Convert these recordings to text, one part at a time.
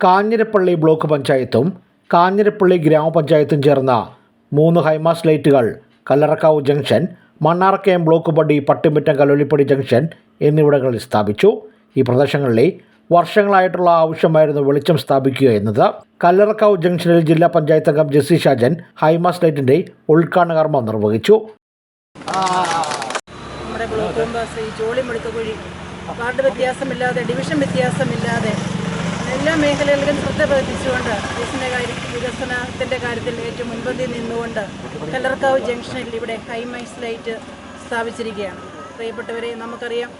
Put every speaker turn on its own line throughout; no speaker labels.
Kanjirappally block പഞ്ചായത്തും കാഞ്ഞിരപ്പള്ളി ഗ്രാമപഞ്ചായത്തും ചേർന്ന മൂന്ന് ഹൈമാസ് ലൈറ്റുകൾ കല്ലറക്കാവ് ജംഗ്ഷൻ മണ്ണാർക്കയം ബ്ലോക്ക് പടി പട്ടിമുറ്റം കല്ലൊലിപ്പടി ജംഗ്ഷൻ എന്നിവിടങ്ങളിൽ സ്ഥാപിച്ചു. ഈ പ്രദേശങ്ങളിലെ വർഷങ്ങളായിട്ടുള്ള ആവശ്യമായിരുന്നു വെളിച്ചം സ്ഥാപിക്കുക എന്നത് കല്ലറക്കാവ് ജംഗ്ഷനിൽ ജില്ലാ പഞ്ചായത്ത് അംഗം ജെസ്സി ഷാജൻ ഹൈമാസ് ലൈറ്റിന്റെ ഉദ്ഘാടന കർമ്മം നിർവഹിച്ചു.
നമ്മുടെ ബ്ലോക്ക് ജോളി വ്യത്യാസമില്ലാതെ ഡിവിഷൻ വ്യത്യാസമില്ലാതെ മേഖലകളിലും ശ്രദ്ധ പതിപ്പിച്ചുകൊണ്ട് വികസന കാര്യം വികസനത്തിന്റെ കാര്യത്തിൽ ഏറ്റവും മുൻപന്തി നിന്നുകൊണ്ട് കല്ലർക്കാവ് ജംഗ്ഷനിൽ ഇവിടെ ഹൈമൈസ് ലൈറ്റ് സ്ഥാപിച്ചിരിക്കുകയാണ്. പ്രിയപ്പെട്ടവരെ നമുക്കറിയാം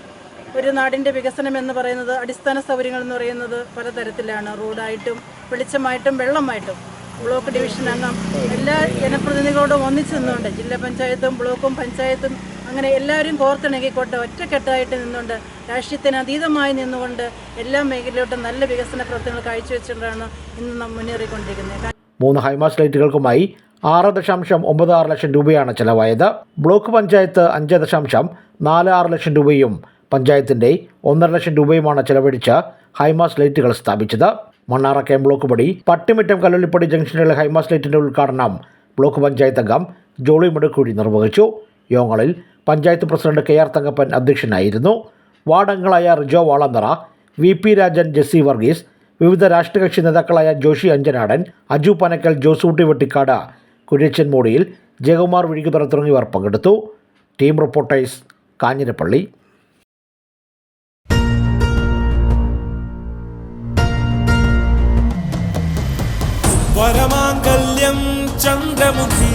ഒരു നാടിന്റെ വികസനം എന്ന് പറയുന്നത് അടിസ്ഥാന സൗകര്യങ്ങൾ എന്ന് പറയുന്നത് പലതരത്തിലാണ്. റോഡായിട്ടും വെളിച്ചമായിട്ടും വെള്ളമായിട്ടും ബ്ലോക്ക് ഡിവിഷൻ അംഗം എല്ലാ ജനപ്രതിനിധികളോടും ഒന്നിച്ചു നിന്നുകൊണ്ട് ജില്ലാ പഞ്ചായത്തും ബ്ലോക്കും പഞ്ചായത്തും അങ്ങനെ എല്ലാവരും കോർത്തിണങ്ങിക്കൊണ്ട് ഒറ്റക്കെട്ടായിട്ട് നിന്നുകൊണ്ട് രാഷ്ട്രീയത്തിന് അതീതമായി നിന്നുകൊണ്ട് എല്ലാ മേഖലയിലോട്ടും നല്ല വികസന പ്രവർത്തനങ്ങൾ കാഴ്ചവെച്ചുകൊണ്ടാണ് ഇന്ന് നാം മുന്നേറിക്കൊണ്ടിരിക്കുന്നത്.
മൂന്ന് ഹൈമാസ് ലൈറ്റുകൾക്കുമായി ആറ് ദശാംശം ഒമ്പത് ആറ് ലക്ഷം രൂപയാണ് ചെലവായത്. ബ്ലോക്ക് പഞ്ചായത്ത് അഞ്ച് ദശാംശം നാല് ആറ് ലക്ഷം രൂപയും പഞ്ചായത്തിന്റെ ഒന്നര ലക്ഷം രൂപയുമാണ് ചെലവഴിച്ച് ഹൈമാസ് ലൈറ്റുകൾ സ്ഥാപിച്ചത്. മണ്ണാറ കെ ബ്ലോക്ക് പടി പട്ടിമിറ്റം കല്ലുള്ളിപ്പടി ജംഗ്ഷനിലെ ഹൈമാസ് ലൈറ്റിന്റെ ഉദ്ഘാടനം ബ്ലോക്ക് പഞ്ചായത്ത് അംഗം ജോളി മുടക്കുഴി നിർവഹിച്ചു. യോഗങ്ങളിൽ panchayat president K R Thankappan അധ്യക്ഷനായിരുന്നു. വാർഡംഗങ്ങളായ റിജോ വാളന്തറ വി പി രാജൻ ജെസ്സി വർഗീസ് വിവിധ രാഷ്ട്രീയ കക്ഷി നേതാക്കളായ ജോഷി അഞ്ചനാടൻ അജു പനക്കൽ ജോസൂട്ടി വെട്ടിക്കാട് കുര്യച്ചൻ മോടിയിൽ ജയകുമാർ വിഴികുതറ തുടങ്ങിയവർ പങ്കെടുത്തു. Team reporters Kanjirappally.
വരമാംഗല്യം ചന്ദ്രമുഖി.